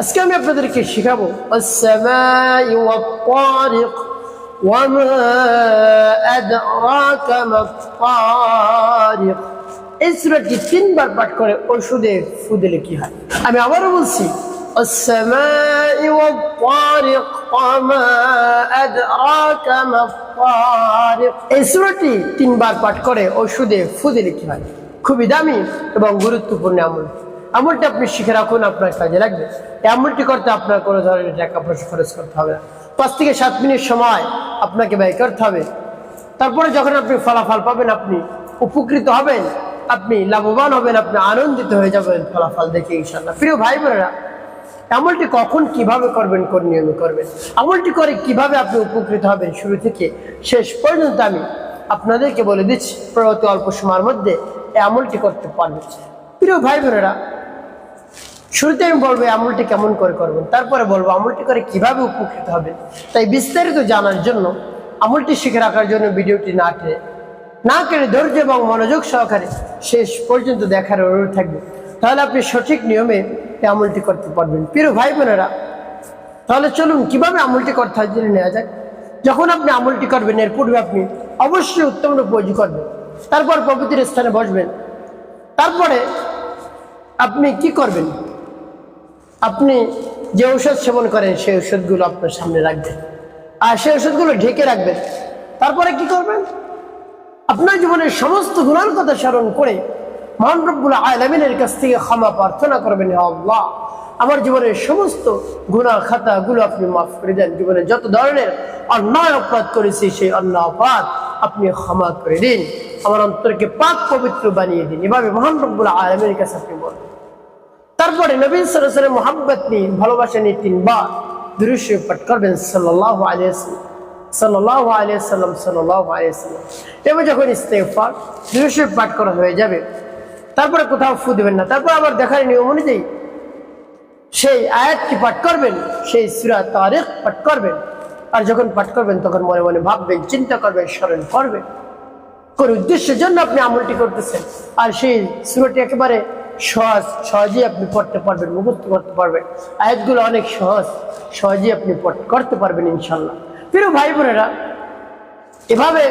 আজকে আমি আপনাদেরকে শেখাবো এই সুরাটি তিনবার পাঠ করে ওষুধে ফু দিলে কি হয়? আমি আবারও বলছি এই সুরাটি তিনবার পাঠ করে ওষুধে ফু দিলে কি হয়? খুবই দামি এবং গুরুত্বপূর্ণ আমল। আমলটি আপনি শিখে রাখুন আপনার কাজে লাগবে। এই আমলটি করতে আপনার কোনো ধরনের টাকা পয়সা খরচ করতে হবে না। পাঁচ থেকে সাত মিনিট সময় আপনাকে ব্যয় করতে হবে। তারপরে যখন আপনি ফলাফল পাবেন, আপনি উপকৃত হবেন, আপনি লাভবান হবেন, আপনি আনন্দিত হয়ে যাবেন ফলাফল দেখে ইনশাল্লাহ প্রিয় ভাই বোনেরা আমলটি কখন কীভাবে করবেন, কোন নিয়মে করবেন আমলটি করে কীভাবে আপনি উপকৃত হবেন শুরু থেকে শেষ পর্যন্ত আমি আপনাদেরকে বলে দিচ্ছি প্রতি অল্প সময়ের মধ্যে এই আমলটি করতে পারবেন। প্রিয় ভাই বোনেরা শুরুতে আমি বলব আমলটি কেমন করে করবেন? তারপরে বলব, আমলটি করে কীভাবে উপকৃত হবেন? তাই বিস্তারিত জানার জন্য আমলটি শিখে রাখার জন্য ভিডিওটি না টেনে, না কেড়ে ধৈর্য এবং মনোযোগ সহকারে শেষ পর্যন্ত দেখার অনুরোধ থাকবে। তাহলে আপনি সঠিক নিয়মে এই আমলটি করতে পারবেন। প্রিয় ভাই বোনেরা, তাহলে চলুন, কীভাবে আমলটি করতে হয় জেনে নেওয়া যায় যখন আপনি আমলটি করবেন, এর পূর্বে আপনি অবশ্যই উত্তম রূপ করবেন। তারপর পবিত্র স্থানে বসবেন। তারপরে আপনি কি করবেন? আপনি যে ঔষধ সেবন করেন, সেই ওষুধগুলো আপনার সামনে রাখবেন। আর সেই ওষুধগুলো ঢেকে রাখবেন। তারপরে কি করবেন? আপনার জীবনের সমস্ত গুণার কথা স্মরণ করে মহান রব্বুল আলমিনের কাছ থেকে ক্ষমা প্রার্থনা করবেন আল্লাহ। আমার জীবনের সমস্ত গুণা, খাতাগুলো আপনি মাফ করে দেন। জীবনে যত ধরনের অন্যায় অপরাধ করেছি, সেই অন্যায় অপরাধ আপনি ক্ষমা করে দিন। আমার অন্তরকে পাক পবিত্র বানিয়ে দিন। এভাবে মহান রব্বুল আলমের কাছে আপনি বলবেন। তারপরে নবীন সরাসরি মোহাম্মত নিয়ে ভালোবাসা নিয়ে তিনবার দৃশ্য পাঠ করবেন সাল্লাহ আলিয়াল্লাম সাল্লাহ আলিয়াল্লাম সাল্লাহ এবার যখন দৃশ্য পাঠ করা হয়ে যাবে, তারপরে কোথাও ফু দেবেন না। তারপর আবার দেখার নিয়ম অনুযায়ী সেই আয়াতটি পাঠ করবেন? সেই সুরা পাঠ করবেন। আর যখন পাঠ করবেন, তখন মনে মনে ভাববেন, চিন্তা করবেন, স্মরণ করবেন। কোন উদ্দেশ্যের জন্য আপনি আমলটি করতেছেন? আর সেই সুরটি একেবারে সহজ, সহজেই আপনি পড়তে পারবেন, মুখস্থ করতে পারবেন। আয়াতগুলো অনেক সহজ, সহজেই আপনি করতে পারবেন ইনশাল্লাহ প্রিয় ভাই বোনেরা, এভাবে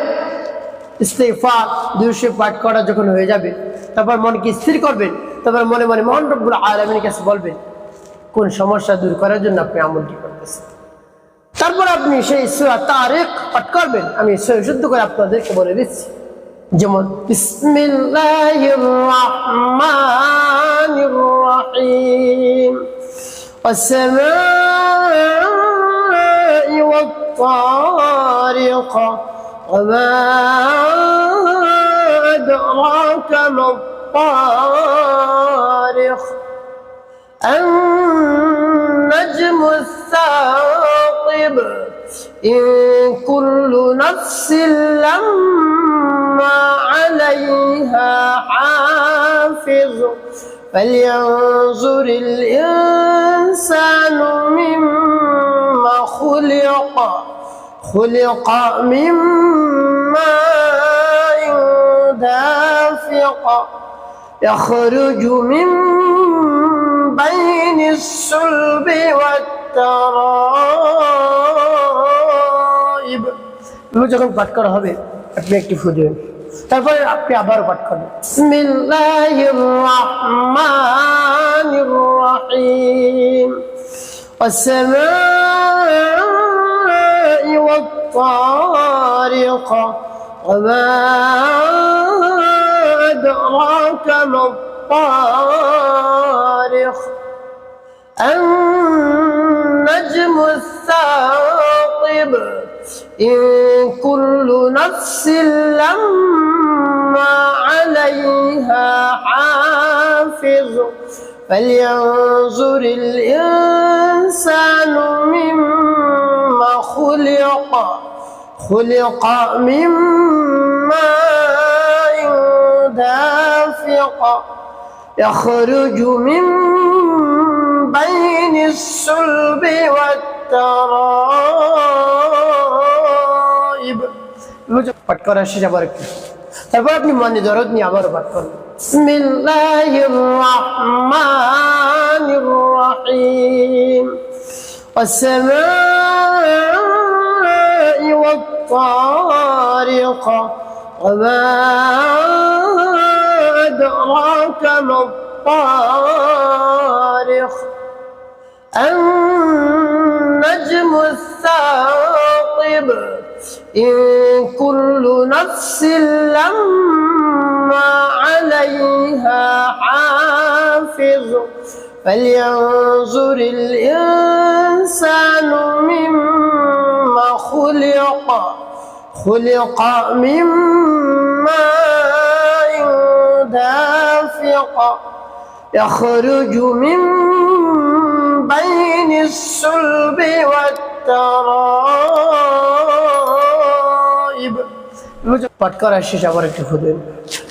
ইস্তেফা দুশো পাঠ করা যখন হয়ে যাবে, তারপর মনকে স্থির করবেন, তারপর মনে মনে মোহন রব্বুল আলমীর কাছে বলবেন, কোন সমস্যা দূর করার জন্য আপনি আমলটি করতেছেন? তারপর আপনি সেই সুরা তারেক পাঠ করবেন, আমি শুদ্ধ করে আপনাদেরকে বলে দিচ্ছি। যেমন বিসমিল্লাহির রহমানির রহিম والسماء والطارق وما أدراك ما الطارق النجم الثاقب إن كل نفس لما فلينظر الإنسان مما خلق خلق من ماء دافق يخرج من بين الصلب والترائب এগুলো যখন পাঠ করা হবে আপনি একটি ফু দেবেন তারপরে আপনি আবারও পাঠ করবেন বিসমিল্লাহির রহমানির রহিম والسماء والطارق وما أدراك ما الطارق النجم الثاقب إن كل نفس لما عليها حافظ فلينظر الإنسان مما خلق خلق من ماء دافق يخرج من بين الصلب والترائب পাঠ করা শেষ আবার একটু তারপর আপনি মনে দরদ নিয়ে আবার পাঠ করুন বিসমিল্লাহির রহমানির রহিম والسماء والطارق وما أدراك ما الطارق النجم الثاقب إن كل نفس لما عليها حافظ. فلينظر الإنسان مما خلق خلق من ماء دافق. يخرج من بين الصلب والترائب পাঠ করার শেষ, আবার একটু ফুদেন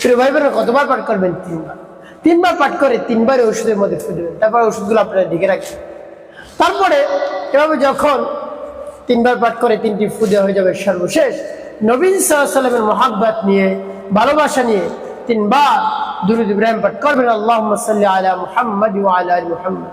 প্রিয় ভাই বোনেরা কতবার পাঠ করবেন? তিনবার। তিনবার পাঠ করে তিনবার ওষুধের মধ্যে ফুদেবেন তারপর ওষুধগুলো আপনারা দিকে রাখবেন তারপরে এভাবে যখন তিনবার পাঠ করে তিনটি ফু দেওয়া হয়ে যাবে সর্বশেষ, নবীন সাল্লামের মহাব্বাত নিয়ে, ভালোবাসা নিয়ে তিনবার দুরুদ ইব্রাহিম পাঠ করবেন। আল্লাহ মুহাম্মদ আলা আলি মুহাম্মদ।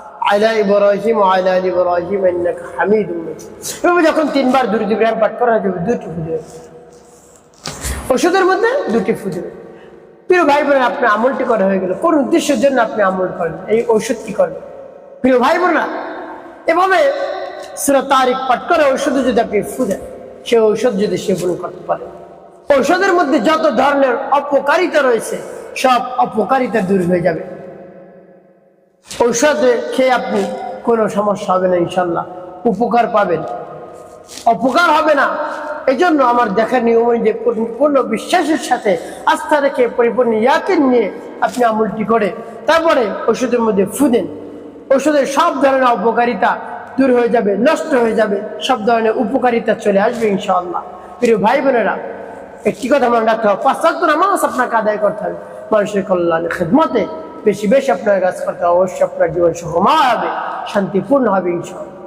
আলা ইব্রাহিম আলা আলি ইব্রাহিম ইন্নাকা হামিদুম মাজিদ। এভাবে তিনবার দুরুদ ইব্রাহিম পাঠ যাবে দুটি ফু দেবে। ওষুধের মধ্যে দুটি ফু দেবে। প্রিয় ভাই বোন আপনার আমলটি করা হয়ে গেল। কোন উদ্দেশ্যের জন্য আপনি আমল করেন? এই ওষুধটি করেন? প্রিয় ভাই বোনা এভাবে সুরা তারিখ পাঠ করে ঔষধে যদি আপনি ফু সে ঔষধ যদি সেবন করতে পারে। ঔষধের মধ্যে যত ধরনের অপকারিতা রয়েছে, সব অপকারিতা দূর হয়ে যাবে। ঔষধ খেয়ে আপনি কোনো সমস্যা হবে না, ইনশাল্লাহ। উপকার পাবেন। অপকার হবে না। এই জন্য আমার দেখার নিয়ম যে পূর্ণ বিশ্বাসের সাথে আস্থা রেখে পরিপূর্ণ ইয়াকিন নিয়ে আপনি আমলটি করে তারপরে ওষুধের মধ্যে ফুদেন ওষুধের সব ধরনের অপকারিতা দূর হয়ে যাবে, নষ্ট হয়ে যাবে। সব ধরনের উপকারিতা চলে আসবে, ইনশাআল্লাহ। প্রিয় ভাই বোনেরা, একটি কথা মনে রাখতে হবে। পাশ্চাত্য নামাজ আপনাকে আদায় করতে হবে। মানুষের কল্যাণে খেদমতে বেশি বেশি আপনার কাজ করতে অবশ্যই আপনার জীবন সুখময় হবে শান্তিপূর্ণ হবে ইনশাআল্লাহ।